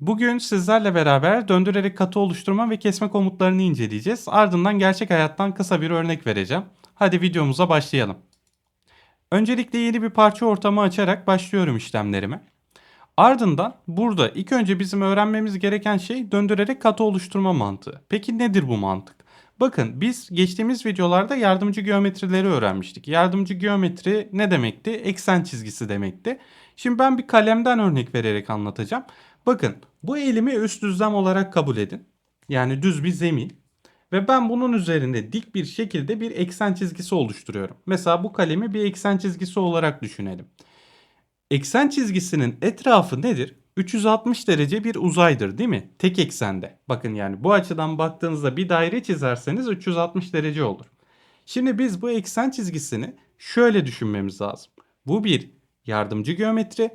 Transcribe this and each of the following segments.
Bugün sizlerle beraber döndürerek katı oluşturma ve kesme komutlarını inceleyeceğiz. Ardından gerçek hayattan kısa bir örnek vereceğim. Hadi videomuza başlayalım. Öncelikle yeni bir parça ortamı açarak başlıyorum işlemlerime. Ardından burada ilk önce bizim öğrenmemiz gereken şey döndürerek katı oluşturma mantığı. Peki nedir bu mantık? Bakın biz geçtiğimiz videolarda yardımcı geometrileri öğrenmiştik. Yardımcı geometri ne demekti? Eksen çizgisi demekti. Şimdi ben bir kalemden örnek vererek anlatacağım. Bakın bu eğilimi üst düzlem olarak kabul edin. Yani düz bir zemin. Ve ben bunun üzerinde dik bir şekilde bir eksen çizgisi oluşturuyorum. Mesela bu kalemi bir eksen çizgisi olarak düşünelim. Eksen çizgisinin etrafı nedir? 360 derece bir uzaydır değil mi? Tek eksende. Bakın yani bu açıdan baktığınızda bir daire çizerseniz 360 derece olur. Şimdi biz bu eksen çizgisini şöyle düşünmemiz lazım. Bu bir yardımcı geometri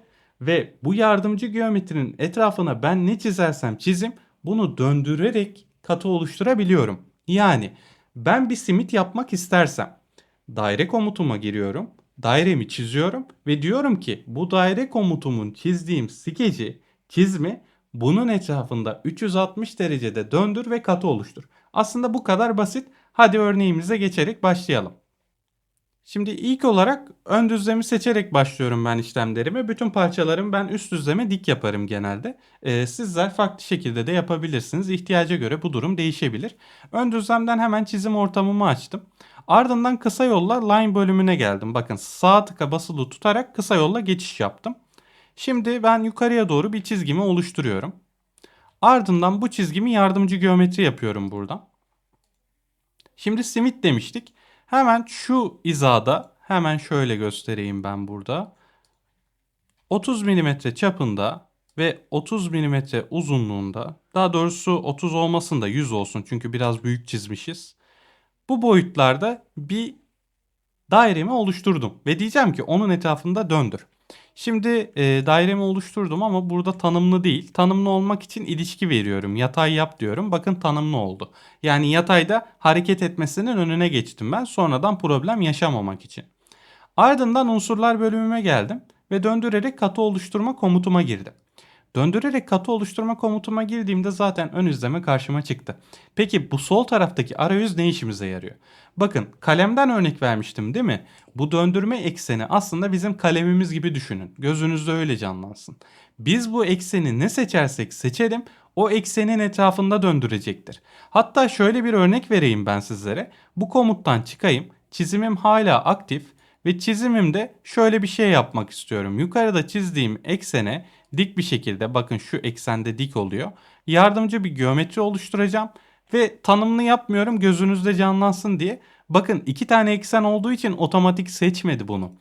ve bu yardımcı geometrinin etrafına ben ne çizersem çizim bunu döndürerek katı oluşturabiliyorum. Yani ben bir simit yapmak istersem daire komutuma giriyorum. Dairemi çiziyorum ve diyorum ki bu daire komutumun çizdiğim skeci, çizmi bunun etrafında 360 derecede döndür ve katı oluştur. Aslında bu kadar basit. Hadi örneğimize geçerek başlayalım. Şimdi ilk olarak ön düzlemi seçerek başlıyorum ben işlemlerime. Bütün parçalarımı ben üst düzleme dik yaparım genelde. Ee, sizler farklı şekilde de yapabilirsiniz. İhtiyaca göre bu durum değişebilir. Ön düzlemden hemen çizim ortamımı açtım. Ardından kısa yolla line bölümüne geldim. Bakın sağ tıka basılı tutarak kısa yolla geçiş yaptım. Şimdi ben yukarıya doğru bir çizgimi oluşturuyorum. Ardından bu çizgimi yardımcı geometri yapıyorum buradan. Şimdi simit demiştik. Hemen şu izada hemen şöyle göstereyim ben burada. 30 mm çapında ve 30 mm uzunluğunda daha doğrusu 30 olmasın da 100 olsun çünkü biraz büyük çizmişiz. Bu boyutlarda bir dairemi oluşturdum ve diyeceğim ki onun etrafında döndür. Şimdi e, dairemi oluşturdum ama burada tanımlı değil. Tanımlı olmak için ilişki veriyorum. Yatay yap diyorum. Bakın tanımlı oldu. Yani yatayda hareket etmesinin önüne geçtim ben. Sonradan problem yaşamamak için. Ardından unsurlar bölümüme geldim ve döndürerek katı oluşturma komutuma girdim. Döndürerek katı oluşturma komutuma girdiğimde zaten ön izleme karşıma çıktı. Peki bu sol taraftaki arayüz ne işimize yarıyor? Bakın kalemden örnek vermiştim değil mi? Bu döndürme ekseni aslında bizim kalemimiz gibi düşünün. Gözünüzde öyle canlansın. Biz bu ekseni ne seçersek seçelim o eksenin etrafında döndürecektir. Hatta şöyle bir örnek vereyim ben sizlere. Bu komuttan çıkayım. Çizimim hala aktif ve çizimimde şöyle bir şey yapmak istiyorum. Yukarıda çizdiğim eksene dik bir şekilde bakın şu eksende dik oluyor. Yardımcı bir geometri oluşturacağım ve tanımlı yapmıyorum gözünüzde canlansın diye. Bakın iki tane eksen olduğu için otomatik seçmedi bunu.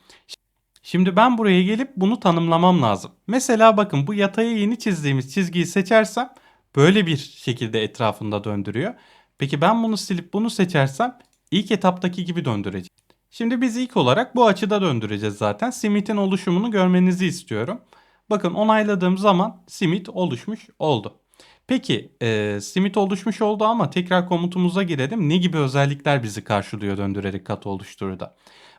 Şimdi ben buraya gelip bunu tanımlamam lazım. Mesela bakın bu yataya yeni çizdiğimiz çizgiyi seçersem böyle bir şekilde etrafında döndürüyor. Peki ben bunu silip bunu seçersem ilk etaptaki gibi döndürecek. Şimdi biz ilk olarak bu açıda döndüreceğiz zaten. Simit'in oluşumunu görmenizi istiyorum. Bakın onayladığım zaman simit oluşmuş oldu. Peki e, simit oluşmuş oldu ama tekrar komutumuza girelim. Ne gibi özellikler bizi karşılıyor döndürerek kat oluşturda?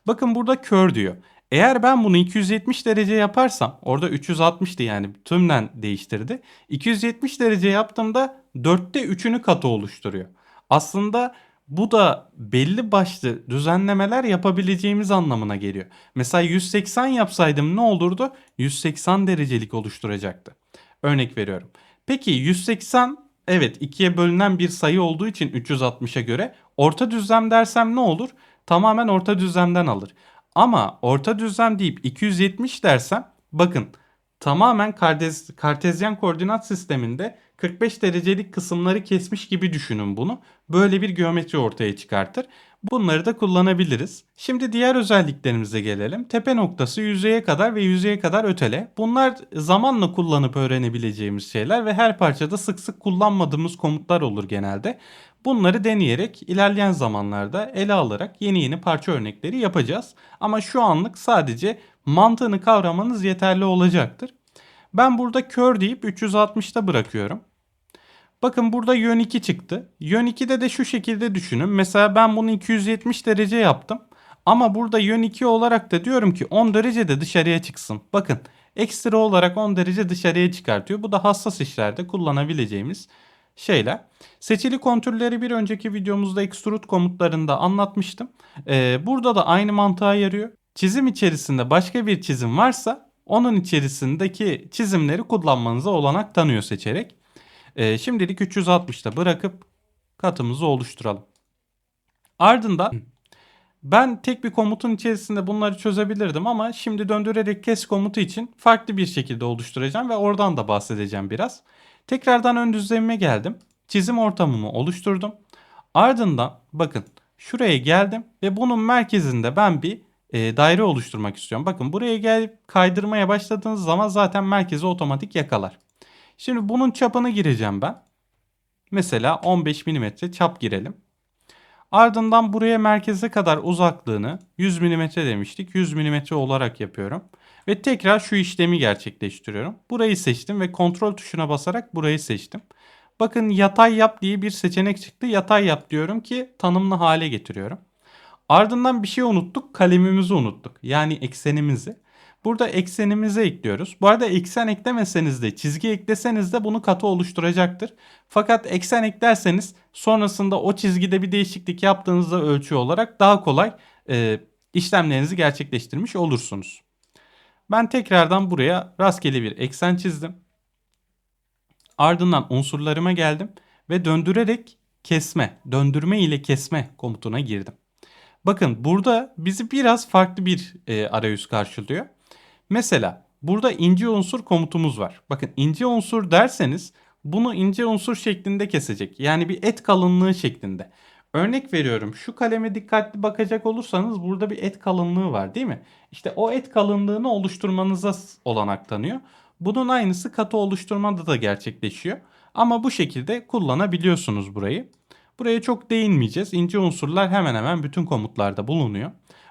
Bakın burada kör diyor. Eğer ben bunu 270 derece yaparsam orada 360'tı yani tümden değiştirdi. 270 derece yaptığımda 4'te 3'ünü katı oluşturuyor. Aslında bu da belli başlı düzenlemeler yapabileceğimiz anlamına geliyor. Mesela 180 yapsaydım ne olurdu? 180 derecelik oluşturacaktı. Örnek veriyorum. Peki 180 evet ikiye bölünen bir sayı olduğu için 360'a göre orta düzlem dersem ne olur? Tamamen orta düzlemden alır. Ama orta düzlem deyip 270 dersem bakın tamamen kartez, kartezyen koordinat sisteminde 45 derecelik kısımları kesmiş gibi düşünün bunu. Böyle bir geometri ortaya çıkartır. Bunları da kullanabiliriz. Şimdi diğer özelliklerimize gelelim. Tepe noktası yüzeye kadar ve yüzeye kadar ötele. Bunlar zamanla kullanıp öğrenebileceğimiz şeyler ve her parçada sık sık kullanmadığımız komutlar olur genelde. Bunları deneyerek ilerleyen zamanlarda ele alarak yeni yeni parça örnekleri yapacağız. Ama şu anlık sadece mantığını kavramanız yeterli olacaktır. Ben burada kör deyip 360'ta bırakıyorum. Bakın burada yön 2 çıktı. Yön 2'de de şu şekilde düşünün. Mesela ben bunu 270 derece yaptım. Ama burada yön 2 olarak da diyorum ki 10 derece de dışarıya çıksın. Bakın Ekstra olarak 10 derece dışarıya çıkartıyor. Bu da hassas işlerde kullanabileceğimiz şeyler. Seçili kontürleri bir önceki videomuzda extrude komutlarında anlatmıştım. Ee, burada da aynı mantığa yarıyor. Çizim içerisinde başka bir çizim varsa onun içerisindeki çizimleri kullanmanıza olanak tanıyor seçerek. Ee, şimdilik 360'da bırakıp katımızı oluşturalım. Ardından ben tek bir komutun içerisinde bunları çözebilirdim ama şimdi döndürerek kes komutu için farklı bir şekilde oluşturacağım ve oradan da bahsedeceğim biraz. Tekrardan ön düzlemime geldim. Çizim ortamımı oluşturdum. Ardından bakın şuraya geldim ve bunun merkezinde ben bir e, daire oluşturmak istiyorum. Bakın buraya gelip kaydırmaya başladığınız zaman zaten merkezi otomatik yakalar. Şimdi bunun çapını gireceğim ben. Mesela 15 mm çap girelim. Ardından buraya merkeze kadar uzaklığını 100 mm demiştik. 100 mm olarak yapıyorum. Ve tekrar şu işlemi gerçekleştiriyorum. Burayı seçtim ve kontrol tuşuna basarak burayı seçtim. Bakın yatay yap diye bir seçenek çıktı. Yatay yap diyorum ki tanımlı hale getiriyorum. Ardından bir şey unuttuk. Kalemimizi unuttuk. Yani eksenimizi. Burada eksenimizi ekliyoruz. Bu arada eksen eklemeseniz de çizgi ekleseniz de bunu katı oluşturacaktır. Fakat eksen eklerseniz sonrasında o çizgide bir değişiklik yaptığınızda ölçü olarak daha kolay e, işlemlerinizi gerçekleştirmiş olursunuz. Ben tekrardan buraya rastgele bir eksen çizdim. Ardından unsurlarıma geldim ve döndürerek kesme, döndürme ile kesme komutuna girdim. Bakın burada bizi biraz farklı bir e, arayüz karşılıyor. Mesela burada ince unsur komutumuz var. Bakın ince unsur derseniz bunu ince unsur şeklinde kesecek. Yani bir et kalınlığı şeklinde. Örnek veriyorum şu kaleme dikkatli bakacak olursanız burada bir et kalınlığı var değil mi? İşte o et kalınlığını oluşturmanıza olanak tanıyor. Bunun aynısı katı oluşturmada da gerçekleşiyor. Ama bu şekilde kullanabiliyorsunuz burayı. Buraya çok değinmeyeceğiz. İnce unsurlar hemen hemen bütün komutlarda bulunuyor.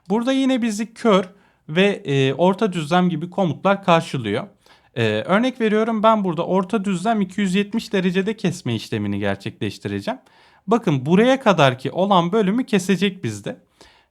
Burada yine bizi kör ve e, orta düzlem gibi komutlar karşılıyor. Ee, örnek veriyorum ben burada orta düzlem 270 derecede kesme işlemini gerçekleştireceğim. Bakın buraya kadar ki olan bölümü kesecek bizde.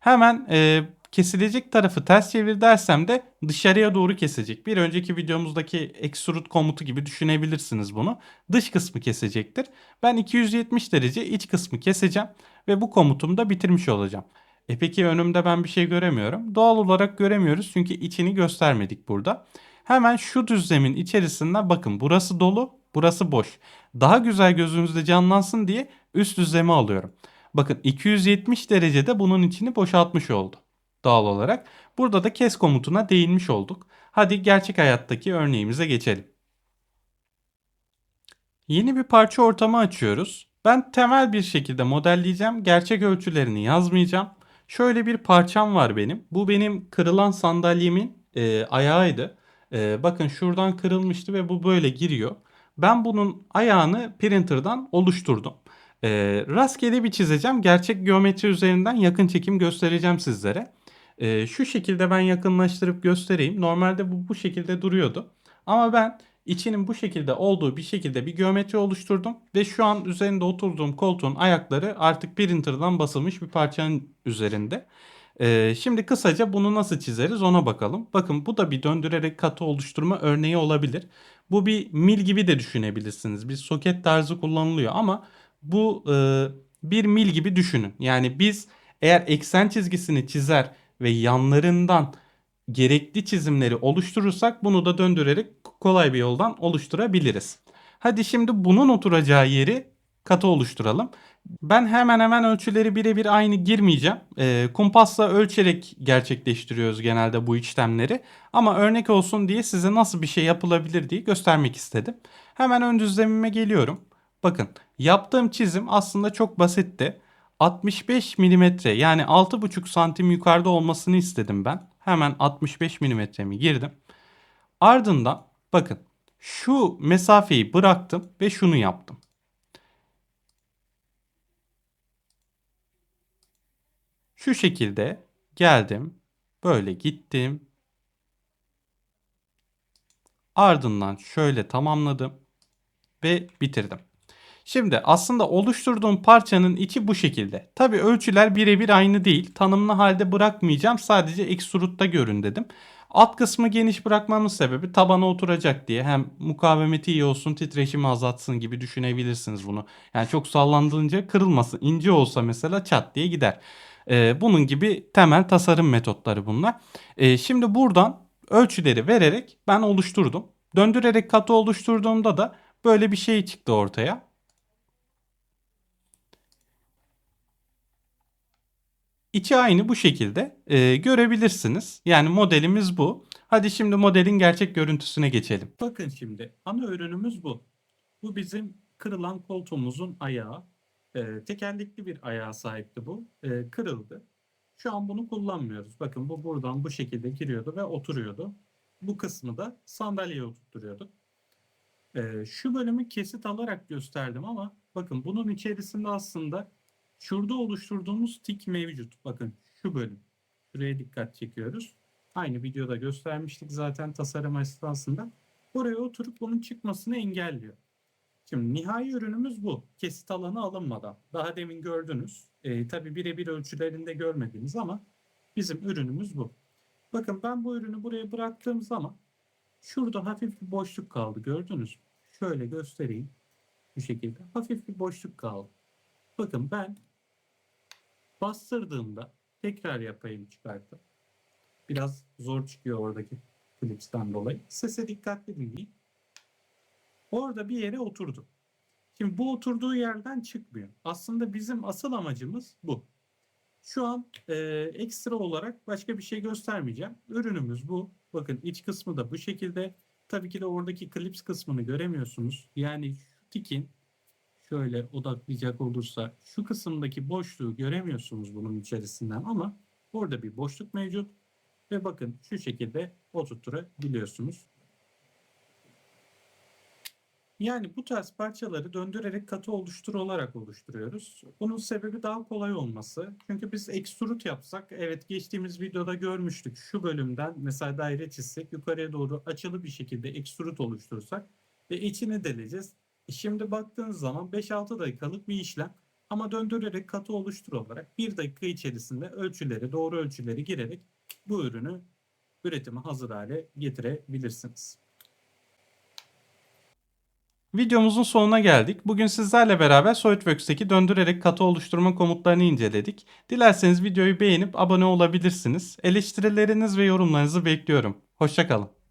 Hemen e, kesilecek tarafı ters çevir dersem de dışarıya doğru kesecek. Bir önceki videomuzdaki extrude komutu gibi düşünebilirsiniz bunu. Dış kısmı kesecektir. Ben 270 derece iç kısmı keseceğim ve bu komutumu da bitirmiş olacağım. E peki önümde ben bir şey göremiyorum. Doğal olarak göremiyoruz çünkü içini göstermedik burada. Hemen şu düzlemin içerisinde bakın burası dolu, burası boş. Daha güzel gözünüzde canlansın diye üst düzlemi alıyorum. Bakın 270 derecede bunun içini boşaltmış oldu doğal olarak. Burada da kes komutuna değinmiş olduk. Hadi gerçek hayattaki örneğimize geçelim. Yeni bir parça ortamı açıyoruz. Ben temel bir şekilde modelleyeceğim. Gerçek ölçülerini yazmayacağım. Şöyle bir parçam var benim. Bu benim kırılan sandalyemin e, ayağıydı. E, bakın şuradan kırılmıştı ve bu böyle giriyor. Ben bunun ayağını printer'dan oluşturdum. E, rastgele bir çizeceğim. Gerçek geometri üzerinden yakın çekim göstereceğim sizlere. E, şu şekilde ben yakınlaştırıp göstereyim. Normalde bu bu şekilde duruyordu. Ama ben içinin bu şekilde olduğu bir şekilde bir geometri oluşturdum. Ve şu an üzerinde oturduğum koltuğun ayakları artık printer'dan basılmış bir parçanın üzerinde. Ee, şimdi kısaca bunu nasıl çizeriz ona bakalım. Bakın bu da bir döndürerek katı oluşturma örneği olabilir. Bu bir mil gibi de düşünebilirsiniz. Bir soket tarzı kullanılıyor ama bu e, bir mil gibi düşünün. Yani biz eğer eksen çizgisini çizer ve yanlarından gerekli çizimleri oluşturursak bunu da döndürerek kolay bir yoldan oluşturabiliriz. Hadi şimdi bunun oturacağı yeri katı oluşturalım. Ben hemen hemen ölçüleri birebir aynı girmeyeceğim. E, kumpasla ölçerek gerçekleştiriyoruz genelde bu işlemleri. Ama örnek olsun diye size nasıl bir şey yapılabilir diye göstermek istedim. Hemen ön düzlemime geliyorum. Bakın yaptığım çizim aslında çok basitti. 65 mm yani 6,5 santim yukarıda olmasını istedim ben. Hemen 65 mm'mi girdim. Ardından bakın şu mesafeyi bıraktım ve şunu yaptım. Şu şekilde geldim. Böyle gittim. Ardından şöyle tamamladım ve bitirdim. Şimdi aslında oluşturduğum parçanın içi bu şekilde. Tabi ölçüler birebir aynı değil. Tanımlı halde bırakmayacağım. Sadece extrude'da görün dedim. Alt kısmı geniş bırakmamın sebebi tabana oturacak diye. Hem mukavemeti iyi olsun, titreşimi azaltsın gibi düşünebilirsiniz bunu. Yani çok sallandığınca kırılmasın. İnce olsa mesela çat diye gider. Ee, bunun gibi temel tasarım metotları bunlar. Ee, şimdi buradan ölçüleri vererek ben oluşturdum. Döndürerek katı oluşturduğumda da böyle bir şey çıktı ortaya. İçi aynı bu şekilde e, görebilirsiniz. Yani modelimiz bu. Hadi şimdi modelin gerçek görüntüsüne geçelim. Bakın şimdi ana ürünümüz bu. Bu bizim kırılan koltuğumuzun ayağı. E, tekerlekli bir ayağa sahipti bu. E, kırıldı. Şu an bunu kullanmıyoruz. Bakın bu buradan bu şekilde giriyordu ve oturuyordu. Bu kısmı da sandalyeye oturtturuyorduk. E, şu bölümü kesit alarak gösterdim ama bakın bunun içerisinde aslında Şurada oluşturduğumuz tik mevcut. Bakın şu bölüm. Şuraya dikkat çekiyoruz. Aynı videoda göstermiştik zaten tasarım esnasında. Buraya oturup bunun çıkmasını engelliyor. Şimdi nihai ürünümüz bu. Kesit alanı alınmadan. Daha demin gördünüz. E, tabii birebir ölçülerinde görmediniz ama bizim ürünümüz bu. Bakın ben bu ürünü buraya bıraktığım zaman şurada hafif bir boşluk kaldı. Gördünüz mü? Şöyle göstereyim. Bu şekilde. Hafif bir boşluk kaldı. Bakın ben Bastırdığımda tekrar yapayım çıkartıp. Biraz zor çıkıyor oradaki klipsten dolayı. Sese dikkatli dinleyin. Orada bir yere oturdu. Şimdi bu oturduğu yerden çıkmıyor. Aslında bizim asıl amacımız bu. Şu an e, ekstra olarak başka bir şey göstermeyeceğim. Ürünümüz bu. Bakın iç kısmı da bu şekilde. Tabii ki de oradaki klips kısmını göremiyorsunuz. Yani şu tikin şöyle odaklayacak olursa şu kısımdaki boşluğu göremiyorsunuz bunun içerisinden ama burada bir boşluk mevcut ve bakın şu şekilde oturtturabiliyorsunuz. Yani bu tarz parçaları döndürerek katı oluştur olarak oluşturuyoruz. Bunun sebebi daha kolay olması. Çünkü biz extrude yapsak, evet geçtiğimiz videoda görmüştük. Şu bölümden mesela daire çizsek, yukarıya doğru açılı bir şekilde extrude oluştursak ve içine deleceğiz. Şimdi baktığınız zaman 5-6 dakikalık bir işlem ama döndürerek katı oluştur olarak 1 dakika içerisinde ölçüleri, doğru ölçüleri girerek bu ürünü üretime hazır hale getirebilirsiniz. Videomuzun sonuna geldik. Bugün sizlerle beraber SolidWorks'teki döndürerek katı oluşturma komutlarını inceledik. Dilerseniz videoyu beğenip abone olabilirsiniz. Eleştirileriniz ve yorumlarınızı bekliyorum. Hoşçakalın.